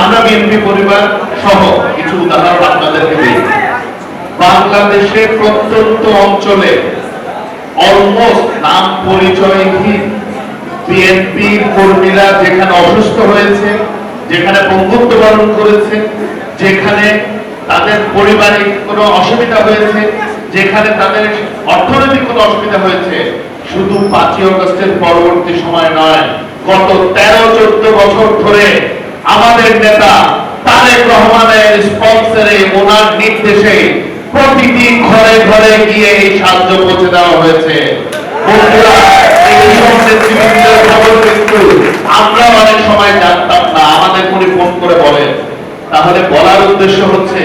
আমরা বিএনপি পরিবার সহ কিছু উদাহরণ আপনাদেরকে দিই। বাংলাদেশের প্রত্যন্ত অঞ্চলে অলমোস্ট নাম পরিচয়হীন বিএনপি কর্মীরা যেখানে অসুস্থ হয়েছে, যেখানে বন্ধুত্ব বরণ করেছে, যেখানে তাদের পারিবারিক কোনো অসুবিধা হয়েছে, যেখানে তাদের অর্থনৈতিক কোনো অসুবিধা হয়েছে, শুধু পাঁচই অগস্টের পরবর্তী সময় নয়, গত তেরো চোদ্দ বছর ধরে আমাদের নেতা তারেক রহমানের স্পন্সরে ওনার নির্দেশে প্রতিটি ঘরে ঘরে গিয়ে এই সাহায্য পৌঁছে দেওয়া হয়েছে। আমরা অনেক সময় জানতাম না, আমাদের উনি ফোন করে বলেন। তাহলে বলার উদ্দেশ্য হচ্ছে,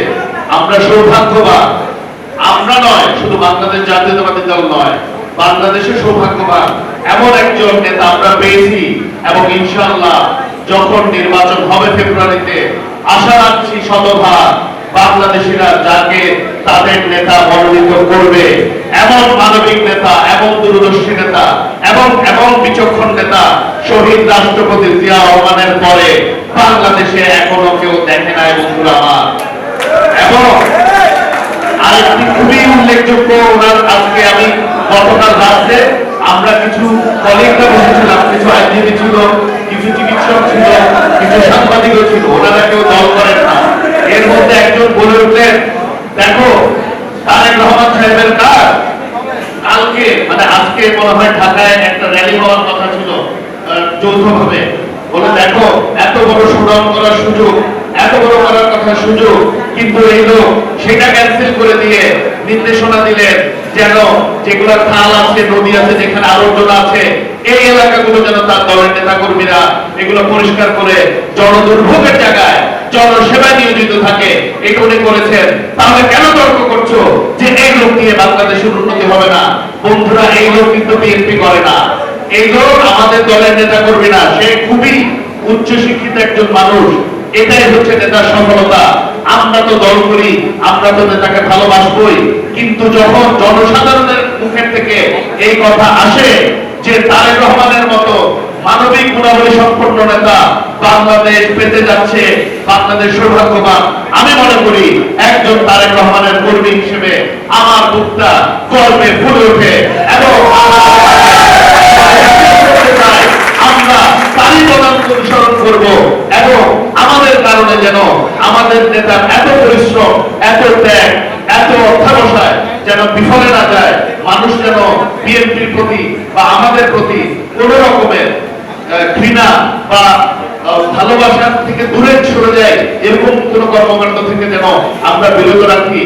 আমরা সৌভাগ্যবান। আমরা নয়, শুধু বাংলাদেশ জাতীয়তাবাদী দল নয়, বাংলাদেশের সৌভাগ্যবান। এমন একজন নেতা আমরা পেয়েছি এবং ইনশাআল্লাহ যখন নির্বাচন হবে ফেব্রুয়ারিতে, আশা রাখছি শতভাগ বাংলাদেশিরা যাকে তাদের নেতা মনোনীত করবে, এমন মানবিক নেতা, এমন দূরদর্শী নেতা, এবং এমন বিচক্ষণ নেতা শহীদ রাষ্ট্রপতি জিয়া রহমানের পরে বাংলাদেশে এখনও কেউ দেখে নাই বন্ধুরা আমার। এবং আরেকটি খুবই উল্লেখযোগ্য ওনার আজকে আমি গতকাল রাত্রে আমরা কিছু কলিগরা বসেছিলাম, কিছু চিকিৎসক ছিল কিছু সাংবাদিকও ছিল ওনারা কেউ দল করেন না এর মধ্যে একজন বলে উঠলেন দেখো তারেক রহমান সাহেবের কাজ কালকে মানে আজকে মনে হয় ঢাকায় একটা র্যালি হওয়ার কথা ছিল যৌথভাবে। বলে দেখো, এত বড় সুনাম করার সুযোগ, এত বড় করার কথা সুযোগ, কিন্তু এই লোক সেটা ক্যান্সেল করে দিয়ে নির্দেশনা দিলেন যেন যেগুলো খাল আছে, নদী আছে, যেখানে আবর্জনা আছে, এই এলাকাগুলো যেন তার দলের নেতা কর্মীরা এগুলো পরিষ্কার করে জনদুর্ভোগের জায়গায় জনসেবায় নিয়োজিত থাকে। এটা উনি করেছেন, তাহলে কেন তর্ক করছ যে এই লোক নিয়ে বাংলাদেশের উন্নতি হবে না? বন্ধুরা, এই লোক কিন্তু বিএনপি করে না। এই লোক আমাদের দলের নেতা কর্মী না, সে খুবই উচ্চ শিক্ষিত একজন মানুষ। এটাই হচ্ছে নেতার সফলতা। আমরা তো দল করি, আমরা তো নেতাকে ভালোবাসবই। কিন্তু যখন জনসাধারণের মুখের থেকে এই কথা আসে যে তারেক রহমানের মতো মানবিক গুণাবলী সম্পন্ন নেতা বাংলাদেশ পেতে যাচ্ছে, বাংলাদেশ সৌভাগ্যবান। আমি মনে করি একজন তারেক রহমানের কর্মী হিসেবে আমার বুকটা গর্বে ফুলে ওঠে এবং আমরা তারই পদাঙ্ক অনুসরণ করব এবং আমাদের কারণে যেন আমাদের নেতার এত পরিশ্রম, এত ত্যাগ, এত অধ্যাবসায় যেন বিফলে না যায়, মানুষ যেন বিএনপির প্রতি বা আমাদের প্রতি কোন রকমের ঘৃণা বা ভালোবাসার ভালোবাসা থেকে দূরে সরে যায়, এরকম কোন কর্মকাণ্ড থেকে যেন আমরা বিরত রাখি।